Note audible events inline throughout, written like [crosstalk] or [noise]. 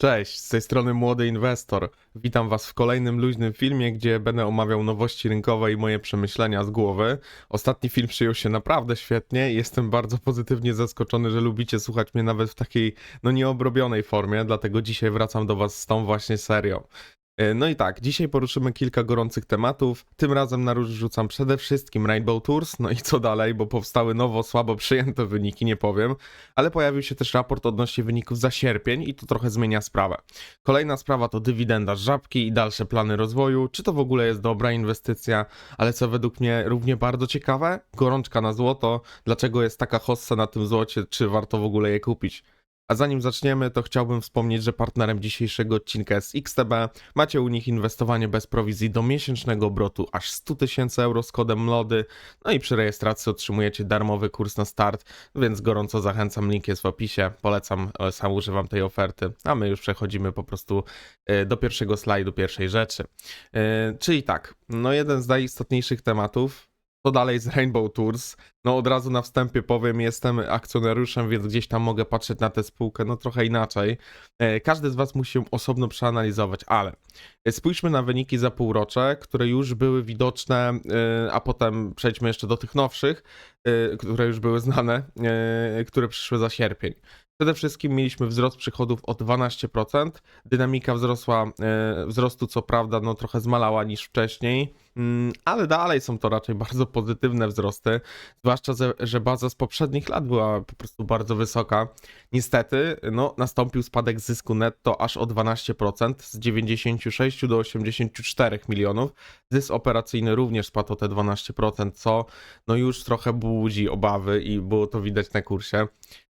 Cześć, z tej strony młody inwestor. Witam Was w kolejnym luźnym filmie, gdzie będę omawiał nowości rynkowe i moje przemyślenia z głowy. Ostatni film przyjął się naprawdę świetnie i jestem bardzo pozytywnie zaskoczony, że lubicie słuchać mnie nawet w takiej, no nieobrobionej formie, dlatego dzisiaj wracam do Was z tą właśnie serią. E, No i tak, dzisiaj poruszymy kilka gorących tematów. Tym razem na róż rzucam przede wszystkim Rainbow Tours, no i co dalej, bo powstały nowo słabo przyjęte wyniki, nie powiem, ale pojawił się też raport odnośnie wyników za sierpień i to trochę zmienia sprawę. Kolejna sprawa to dywidenda z żabki i dalsze plany rozwoju. Czy to w ogóle jest dobra inwestycja, ale co według mnie równie bardzo ciekawe, gorączka na złoto, dlaczego jest taka hossa na tym złocie, czy warto w ogóle je kupić. A zanim zaczniemy, to chciałbym wspomnieć, że partnerem dzisiejszego odcinka jest XTB. Macie u nich inwestowanie bez prowizji do miesięcznego obrotu aż 100 tysięcy euro z kodem MLODY. No i przy rejestracji otrzymujecie darmowy kurs na start, więc gorąco zachęcam, link jest w opisie. Polecam, e, sam używam tej oferty. A my już przechodzimy po prostu e, do pierwszego slajdu, pierwszej rzeczy. E, Czyli tak, no jeden z najistotniejszych tematów, to dalej z Rainbow Tours. No od razu na wstępie powiem, jestem akcjonariuszem, więc gdzieś tam mogę patrzeć na tę spółkę no trochę inaczej. E, Każdy z Was musi ją osobno przeanalizować, ale e, spójrzmy na wyniki za półrocze, które już były widoczne, e, a potem przejdźmy jeszcze do tych nowszych, które już były znane, które przyszły za sierpień. Przede wszystkim mieliśmy wzrost przychodów o 12%. Dynamika wzrosła, wzrostu co prawda no trochę zmalała niż wcześniej, ale dalej są to raczej bardzo pozytywne wzrosty, zwłaszcza, że- że baza z poprzednich lat była po prostu bardzo wysoka. Niestety, no, nastąpił spadek zysku netto aż o 12%, z 96 do 84 milionów. Zysk operacyjny również spadł o te 12%, co no już trochę budzi obawy i było to widać na kursie.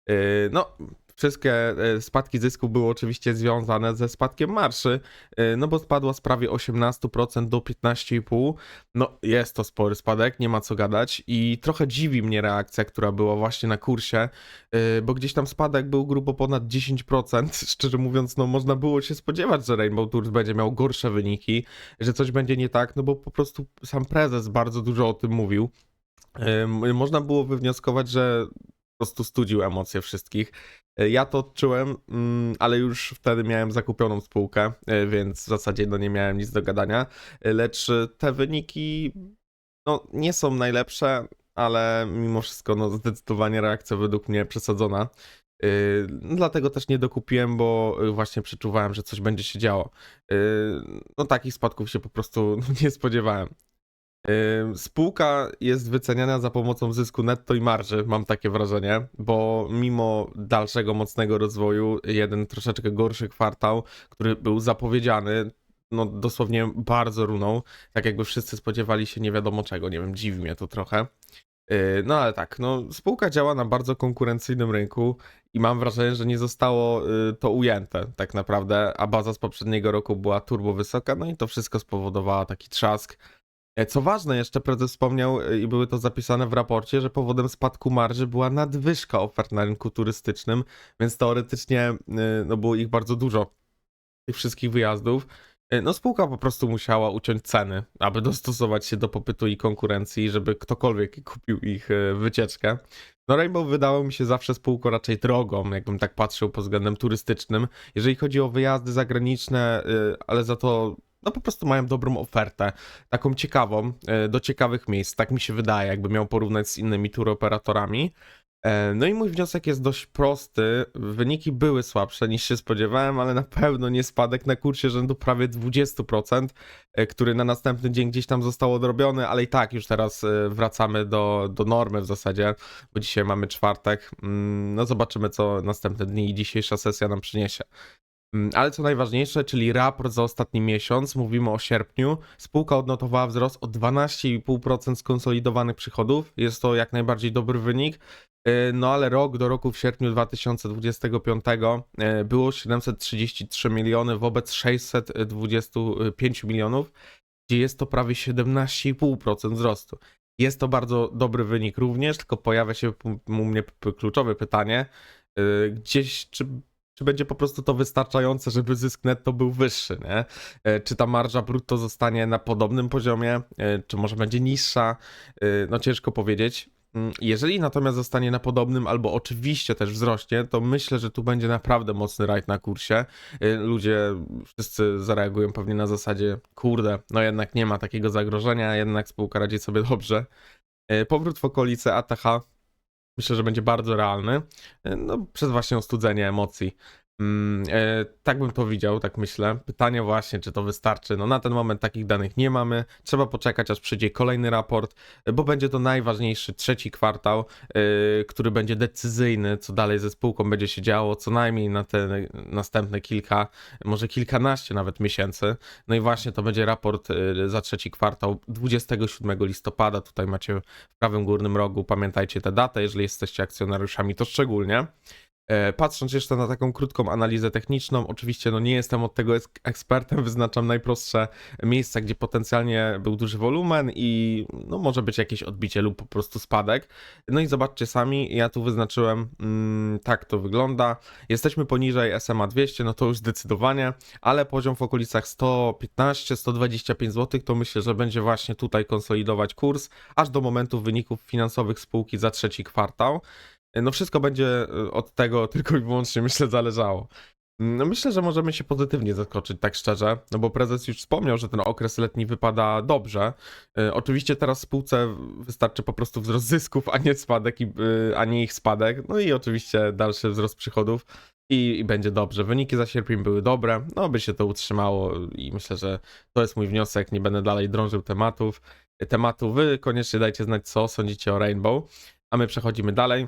Yy, No, wszystkie yy, spadki zysku były oczywiście związane ze spadkiem marszy, yy, no bo spadła z prawie 18% do 15,5%. No, jest to spory spadek, nie ma co gadać i trochę dziwi mnie reakcja, która była właśnie na kursie, yy, bo gdzieś tam spadek był grubo ponad 10%. [laughs] Szczerze mówiąc, no można było się spodziewać, że Rainbow Tours będzie miał gorsze wyniki, że coś będzie nie tak, no bo po prostu sam prezes bardzo dużo o tym mówił. Można było wywnioskować, że po prostu studził emocje wszystkich. E, Ja to odczułem, mm, ale już wtedy miałem zakupioną spółkę, e, więc w zasadzie no nie miałem nic do gadania. E, Lecz te wyniki no, nie są najlepsze, ale mimo wszystko no, zdecydowanie reakcja według mnie przesadzona. Dlatego też nie dokupiłem, bo właśnie przeczuwałem, że coś będzie się działo. No takich spadków się po prostu no, nie spodziewałem. Spółka jest wyceniana za pomocą zysku netto i marży, mam takie wrażenie, bo mimo dalszego mocnego rozwoju, jeden troszeczkę gorszy kwartał, który był zapowiedziany, no dosłownie bardzo runął, tak jakby wszyscy spodziewali się nie wiadomo czego, nie wiem, dziwi mnie to trochę. Yy, No ale tak, no spółka działa na bardzo konkurencyjnym rynku i mam wrażenie, że nie zostało yy, to ujęte tak naprawdę, a baza z poprzedniego roku była turbo wysoka, no i to wszystko spowodowało taki trzask. E, Co ważne, jeszcze prezes wspomniał e, i były to zapisane w raporcie, że powodem spadku marży była nadwyżka ofert na rynku turystycznym, więc teoretycznie e, no, było ich bardzo dużo, tych wszystkich wyjazdów. No spółka po prostu musiała uciąć ceny, aby dostosować się do popytu i konkurencji, żeby ktokolwiek kupił ich wycieczkę. No Rainbow wydało mi się zawsze spółką raczej drogą, jakbym tak patrzył pod względem turystycznym, jeżeli chodzi o wyjazdy zagraniczne, ale za to no po prostu mają dobrą ofertę, taką ciekawą, e, do ciekawych miejsc, tak mi się wydaje, jakby miał porównać z innymi touroperatorami. E, No i mój wniosek jest dość prosty. Wyniki były słabsze niż się spodziewałem, ale na pewno nie spadek na kursie rzędu prawie 20%, e, który na następny dzień gdzieś tam został odrobiony, ale i tak już teraz wracamy do, do normy w zasadzie, bo dzisiaj mamy czwartek. Mm, No zobaczymy, co następne dni i dzisiejsza sesja nam przyniesie. Mm, Ale co najważniejsze, czyli raport za ostatni miesiąc, mówimy o sierpniu, spółka odnotowała wzrost o 12,5% skonsolidowanych przychodów. Jest to jak najbardziej dobry wynik. Yy, No ale rok do roku w sierpniu 2025 yy, było 733 miliony wobec 625 milionów, gdzie jest to prawie 17,5% wzrostu. Jest to bardzo dobry wynik również, tylko pojawia się u mnie kluczowe pytanie, yy, gdzieś czy czy będzie po prostu to wystarczające, żeby zysk netto był wyższy, nie? E, Czy ta marża brutto zostanie na podobnym poziomie, e, czy może będzie niższa? E, No ciężko powiedzieć. Mm, Jeżeli natomiast zostanie na podobnym albo oczywiście też wzrośnie, to myślę, że tu będzie naprawdę mocny rajd na kursie. Ludzie wszyscy zareagują pewnie na zasadzie, kurde, no jednak nie ma takiego zagrożenia, jednak spółka radzi sobie dobrze. Powrót w okolice ATH myślę, że będzie bardzo realny, y, no przez właśnie ostudzenie emocji. Mm, e, tak bym to widział, tak myślę. Pytanie właśnie, czy to wystarczy. No na ten moment takich danych nie mamy. Trzeba poczekać, aż przyjdzie kolejny raport, e, bo będzie to najważniejszy trzeci kwartał, e, który będzie decyzyjny, co dalej ze spółką będzie się działo, co najmniej na te następne kilka, może kilkanaście nawet miesięcy. No i właśnie to będzie raport e, za trzeci kwartał 27 listopada. Tutaj macie w prawym górnym rogu, pamiętajcie tę datę, jeżeli jesteście akcjonariuszami, to szczególnie. E, Patrząc jeszcze na taką krótką analizę techniczną, oczywiście no nie jestem od tego eks- ekspertem, [laughs] wyznaczam najprostsze miejsca, gdzie potencjalnie był duży wolumen i no może być jakieś odbicie lub po prostu spadek. No i zobaczcie sami, ja tu wyznaczyłem, mm, tak to wygląda. Jesteśmy poniżej SMA 200, no to już zdecydowanie, ale poziom w okolicach 115-125 zł, to myślę, że będzie właśnie tutaj konsolidować kurs, aż do momentu wyników finansowych spółki za trzeci kwartał. No wszystko będzie y, od tego [laughs] tylko i wyłącznie myślę zależało. No myślę, że możemy się pozytywnie zaskoczyć, tak szczerze, no bo prezes już wspomniał, że ten okres letni wypada dobrze. Y, Oczywiście teraz spółce wystarczy po prostu wzrost zysków, a nie spadek, i, a nie ich spadek. No i oczywiście dalszy wzrost przychodów i, i będzie dobrze. Wyniki za sierpień były dobre, no by się to utrzymało i myślę, że to jest mój wniosek. Nie będę dalej drążył tematów. Tematu wy koniecznie dajcie znać, co sądzicie o Rainbow. A my przechodzimy dalej.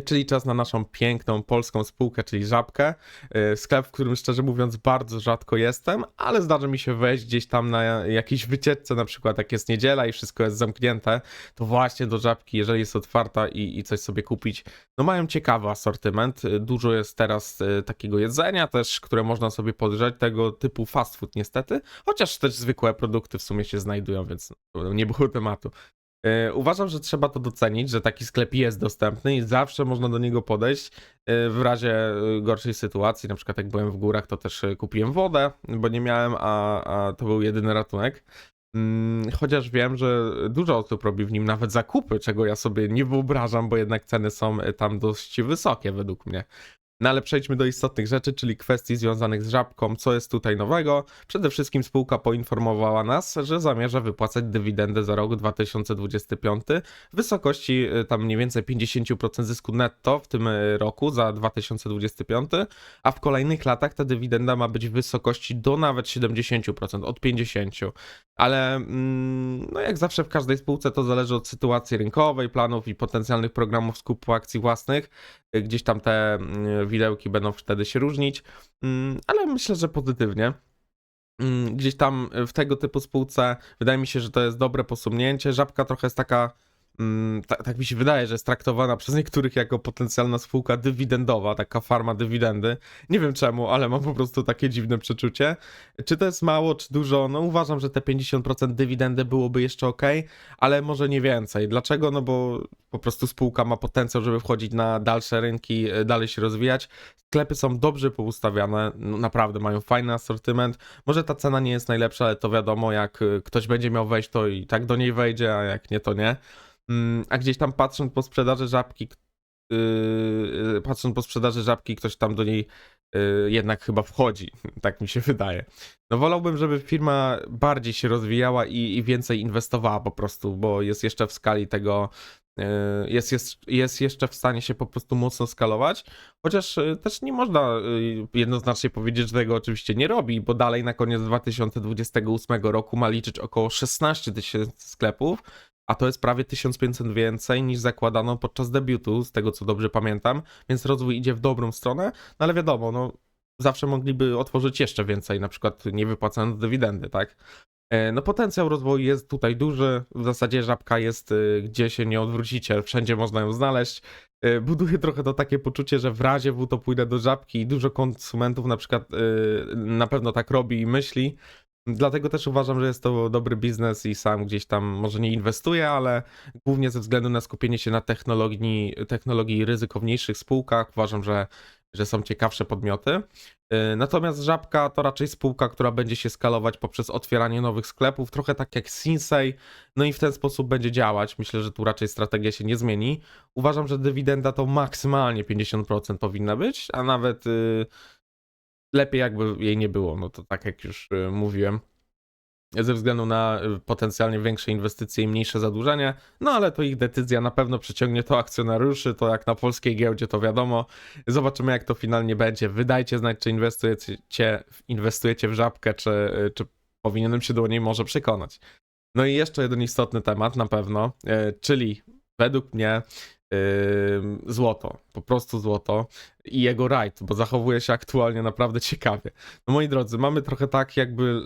Czyli czas na naszą piękną polską spółkę, czyli Żabkę. Yy, Sklep, w którym szczerze mówiąc bardzo rzadko jestem, ale zdarza mi się wejść gdzieś tam na jakiejś wycieczce, na przykład jak jest niedziela i wszystko jest zamknięte, to właśnie do Żabki, jeżeli jest otwarta i, i coś sobie kupić, no mają ciekawy asortyment. Yy, Dużo jest teraz yy, takiego jedzenia też, które można sobie podgrzać, tego typu fast food niestety, chociaż też zwykłe produkty w sumie się znajdują, więc no, nie było tematu. E, Uważam, że trzeba to docenić, że taki sklep jest dostępny i zawsze można do niego podejść e, w razie e, gorszej sytuacji. Na przykład jak byłem w górach, to też kupiłem wodę, bo nie miałem, a, a to był jedyny ratunek. Mm, Chociaż wiem, że dużo osób robi w nim nawet zakupy, czego ja sobie nie wyobrażam, bo jednak ceny są tam dość wysokie według mnie. No ale przejdźmy do istotnych rzeczy, czyli kwestii związanych z żabką. Co jest tutaj nowego? Przede wszystkim spółka poinformowała nas, że zamierza wypłacać dywidendę za rok 2025 w wysokości y, tam mniej więcej 50% zysku netto w tym y, roku za 2025, a w kolejnych latach ta dywidenda ma być w wysokości do nawet 70%, od 50%. Ale mm, no jak zawsze w każdej spółce to zależy od sytuacji rynkowej, planów i potencjalnych programów skupu akcji własnych. Y, Gdzieś tam te mm, widełki będą wtedy się różnić, Mm, ale myślę, że pozytywnie. Mm, Gdzieś tam w tego typu spółce wydaje mi się, że to jest dobre posunięcie. Żabka trochę jest taka, mm, ta, tak mi się wydaje, że jest traktowana przez niektórych jako potencjalna spółka dywidendowa, taka farma dywidendy. Nie wiem czemu, ale mam po prostu takie dziwne przeczucie. Czy to jest mało, czy dużo? No uważam, że te 50% dywidendy byłoby jeszcze ok, ale może nie więcej. Dlaczego? No bo po prostu spółka ma potencjał, żeby wchodzić na dalsze rynki, e, dalej się rozwijać. Sklepy są dobrze poustawiane, no naprawdę mają fajny asortyment. Może ta cena nie jest najlepsza, ale to wiadomo, jak y, ktoś będzie miał wejść, to i tak do niej wejdzie, a jak nie, to nie. Mm, A gdzieś tam patrząc po sprzedaży żabki, yy, patrząc po sprzedaży żabki, ktoś tam do niej yy, jednak chyba wchodzi, [laughs] tak mi się wydaje. No wolałbym, żeby firma bardziej się rozwijała i, i więcej inwestowała po prostu, bo jest jeszcze w skali tego, yy, jest, jest, jest jeszcze w stanie się po prostu mocno skalować, chociaż yy, też nie można yy, jednoznacznie powiedzieć, że tego oczywiście nie robi, bo dalej na koniec 2028 roku ma liczyć około 16 tysięcy sklepów, a to jest prawie 1500 więcej niż zakładano podczas debiutu, z tego co dobrze pamiętam, więc rozwój idzie w dobrą stronę, no ale wiadomo, no zawsze mogliby otworzyć jeszcze więcej, na przykład nie wypłacając dywidendy, tak? E, No potencjał rozwoju jest tutaj duży, w zasadzie żabka jest y, gdzie się nie odwrócicie, wszędzie można ją znaleźć. E, Buduje trochę to takie poczucie, że w razie W to pójdę do żabki i dużo konsumentów na przykład y, na pewno tak robi i myśli. Dlatego też uważam, że jest to dobry biznes i sam gdzieś tam może nie inwestuję, ale głównie ze względu na skupienie się na technologii, technologii ryzykowniejszych spółkach uważam, że że są ciekawsze podmioty. Yy, Natomiast Żabka to raczej spółka, która będzie się skalować poprzez otwieranie nowych sklepów, trochę tak jak Sinsei, no i w ten sposób będzie działać. Myślę, że tu raczej strategia się nie zmieni. Uważam, że dywidenda to maksymalnie 50% powinna być, a nawet yy, lepiej jakby jej nie było, no to tak jak już yy, mówiłem ze względu na y, potencjalnie większe inwestycje i mniejsze zadłużenie, no ale to ich decyzja na pewno przyciągnie to akcjonariuszy, to jak na polskiej giełdzie to wiadomo. Zobaczymy jak to finalnie będzie. Wydajcie znać, czy inwestujecie, inwestujecie w żabkę, czy, y, czy powinienem się do niej może przekonać. No i jeszcze jeden istotny temat na pewno, y, czyli według mnie złoto, po prostu złoto i jego rajd, bo zachowuje się aktualnie naprawdę ciekawie. No moi drodzy, mamy trochę tak jakby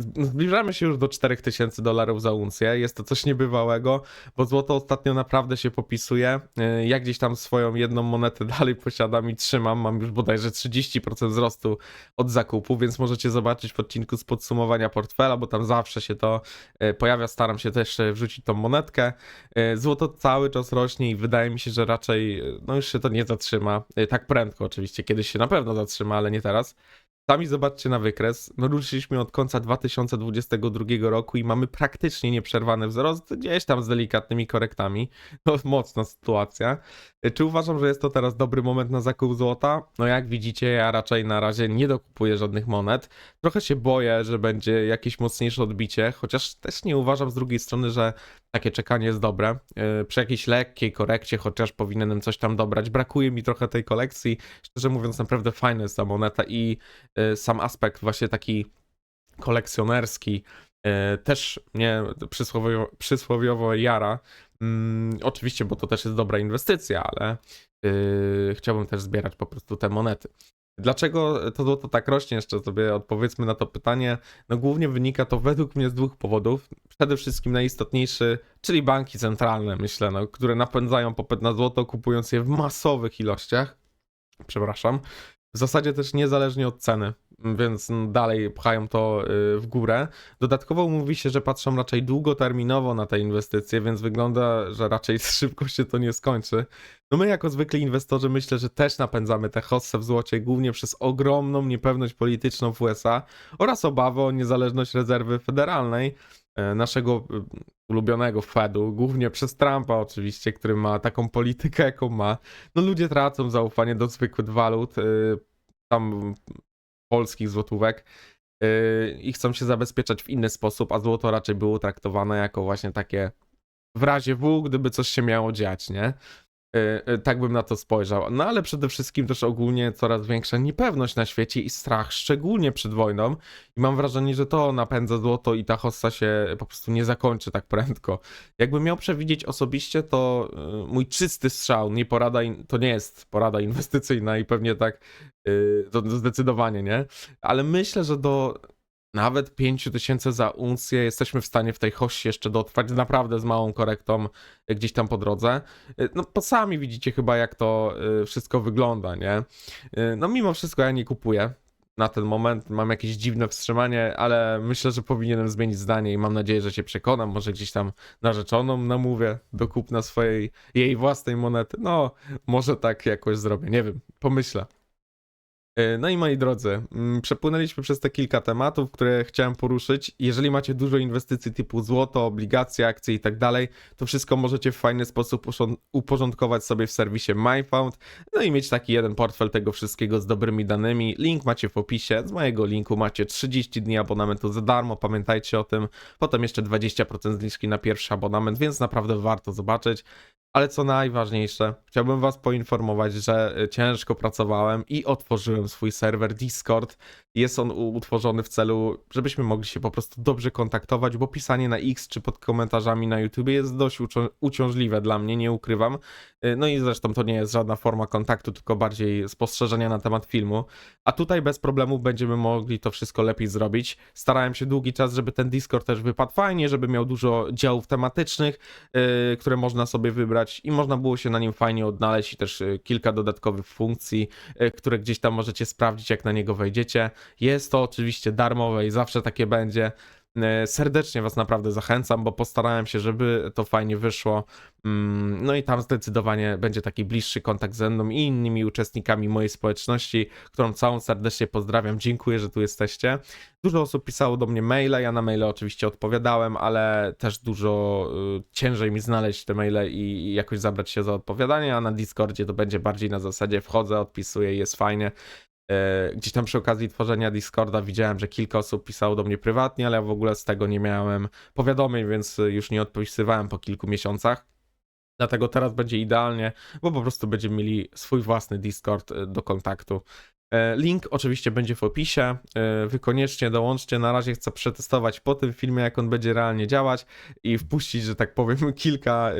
Zbliżamy się już do 4000 dolarów za uncję. Jest to coś niebywałego, bo złoto ostatnio naprawdę się popisuje. Yy, Ja gdzieś tam swoją jedną monetę [laughs] dalej posiadam i trzymam. Mam już bodajże 30% wzrostu od zakupu, więc możecie zobaczyć w odcinku z podsumowania portfela, bo tam zawsze się to yy, pojawia. Staram się też yy, wrzucić tą monetkę. Złoto cały czas rośnie i wydaje mi się, że raczej no już się to nie zatrzyma. Tak prędko oczywiście. Kiedyś się na pewno zatrzyma, ale nie teraz. Sami zobaczcie na wykres. No ruszyliśmy od końca 2022 roku i mamy praktycznie nieprzerwany wzrost, gdzieś tam z delikatnymi korektami. No mocna sytuacja. Czy uważam, że jest to teraz dobry moment na zakup złota? No jak widzicie, ja raczej na razie nie dokupuję żadnych monet. Trochę się boję, że będzie jakieś mocniejsze odbicie, chociaż też nie uważam z drugiej strony, że takie czekanie jest dobre. Yy, Przy jakiejś lekkiej korekcie, chociaż powinienem coś tam dobrać. Brakuje mi trochę tej kolekcji. Szczerze mówiąc, naprawdę fajna jest ta moneta i y, sam aspekt właśnie taki kolekcjonerski y, też mnie przysłowiowo, przysłowiowo jara. Mm, oczywiście, bo to też jest dobra inwestycja, ale chciałbym też zbierać po prostu te monety. Dlaczego to złoto tak rośnie? Jeszcze sobie odpowiedzmy na to pytanie. No głównie wynika to według mnie z dwóch powodów. Przede wszystkim najistotniejszy, czyli banki centralne, myślę, no, które napędzają popyt na złoto, kupując je w masowych ilościach. Przepraszam. W zasadzie też niezależnie od ceny, więc dalej pchają to y, w górę. Dodatkowo mówi się, że patrzą raczej długoterminowo na te inwestycje, więc wygląda, że raczej szybko się to nie skończy. No my jako zwykli inwestorzy myślę, że też napędzamy tę hossę w złocie głównie przez ogromną niepewność polityczną w USA oraz obawę o niezależność rezerwy federalnej e, naszego y, ulubionego Fedu, głównie przez Trumpa oczywiście, który ma taką politykę, jaką ma. No ludzie tracą zaufanie do zwykłych walut, y, tam polskich złotówek y, i chcą się zabezpieczać w inny sposób, a złoto raczej było traktowane jako właśnie takie w razie W, gdyby coś się miało dziać, nie? Y, y, Tak bym na to spojrzał. No ale przede wszystkim też ogólnie coraz większa niepewność na świecie i strach, szczególnie przed wojną. I mam wrażenie, że to napędza złoto i ta hossa się po prostu nie zakończy tak prędko. Jakbym miał przewidzieć osobiście, to y, mój czysty strzał, nie porada, to nie jest porada inwestycyjna i pewnie tak to zdecydowanie, nie? Ale myślę, że do nawet 5000 za uncję jesteśmy w stanie w tej hossie jeszcze dotrwać naprawdę z małą korektą y, gdzieś tam po drodze. Y, No to sami widzicie chyba jak to y, wszystko wygląda, nie? No mimo wszystko ja nie kupuję. Na ten moment mam jakieś dziwne wstrzymanie, ale myślę, że powinienem zmienić zdanie i mam nadzieję, że się przekonam. Może gdzieś tam narzeczoną namówię do kupna swojej, jej własnej monety. No, może tak jakoś zrobię, nie wiem, pomyślę. E, No i moi drodzy, mm, przepłynęliśmy przez te kilka tematów, które chciałem poruszyć. Jeżeli macie dużo inwestycji typu złoto, obligacje, akcje i tak dalej, to wszystko możecie w fajny sposób uporządkować sobie w serwisie MyFound, no i mieć taki jeden portfel tego wszystkiego z dobrymi danymi. Link macie w opisie, z mojego linku macie 30 dni abonamentu za darmo, pamiętajcie o tym. Potem jeszcze 20% zniżki na pierwszy abonament, więc naprawdę warto zobaczyć. Ale co najważniejsze, chciałbym Was poinformować, że ciężko pracowałem i otworzyłem swój serwer Discord. Jest on utworzony w celu, żebyśmy mogli się po prostu dobrze kontaktować, bo pisanie na X czy pod komentarzami na YouTube jest dość ucią- uciążliwe dla mnie, nie ukrywam. Y, No i zresztą to nie jest żadna forma kontaktu, tylko bardziej spostrzeżenia na temat filmu. A tutaj bez problemu będziemy mogli to wszystko lepiej zrobić. Starałem się długi czas, żeby ten Discord też wypadł fajnie, żeby miał dużo działów tematycznych, yy, które można sobie wybrać i można było się na nim fajnie odnaleźć i też yy, kilka dodatkowych funkcji, które gdzieś tam możecie sprawdzić, jak na niego wejdziecie. Jest to oczywiście darmowe i zawsze takie będzie. E, Serdecznie Was naprawdę zachęcam, bo postarałem się, żeby to fajnie wyszło. Mm, No i tam zdecydowanie będzie taki bliższy kontakt ze mną i innymi uczestnikami mojej społeczności, którą całą serdecznie pozdrawiam. Dziękuję, że tu jesteście. Dużo osób pisało do mnie maile, ja na maile oczywiście odpowiadałem, ale też dużo y, ciężej mi znaleźć te maile i, jakoś zabrać się za odpowiadanie, a na Discordzie to będzie bardziej na zasadzie wchodzę, odpisuję jest fajnie. E, Gdzieś tam przy okazji tworzenia Discorda widziałem, że kilka osób pisało do mnie prywatnie, ale ja w ogóle z tego nie miałem powiadomień, więc już nie odpisywałem po kilku miesiącach. Dlatego teraz będzie idealnie, bo po prostu będziemy mieli swój własny Discord y, do kontaktu. E, Link oczywiście będzie w opisie. E, Wy koniecznie dołączcie. Na razie chcę przetestować po tym filmie, jak on będzie realnie działać i wpuścić, że tak powiem, [laughs] kilka,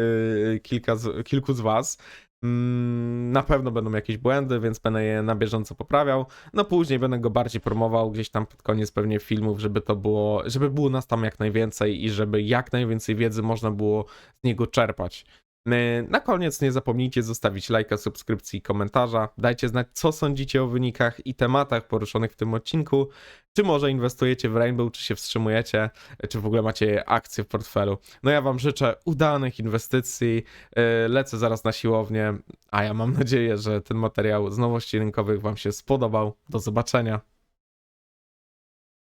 kilka kilku z Was. Mm, Na pewno będą jakieś błędy, więc będę je na bieżąco poprawiał. No później będę go bardziej promował gdzieś tam pod koniec pewnie filmów, żeby to było, żeby było nas tam jak najwięcej i żeby jak najwięcej wiedzy można było z niego czerpać. Yy, Na koniec nie zapomnijcie zostawić lajka, subskrypcji i komentarza. Dajcie znać, co sądzicie o wynikach i tematach poruszonych w tym odcinku. Czy może inwestujecie w Rainbow, czy się wstrzymujecie, czy w ogóle macie akcje w portfelu. No ja Wam życzę udanych inwestycji. Yy, Lecę zaraz na siłownię, a ja mam nadzieję, że ten materiał z nowości rynkowych Wam się spodobał. Do zobaczenia.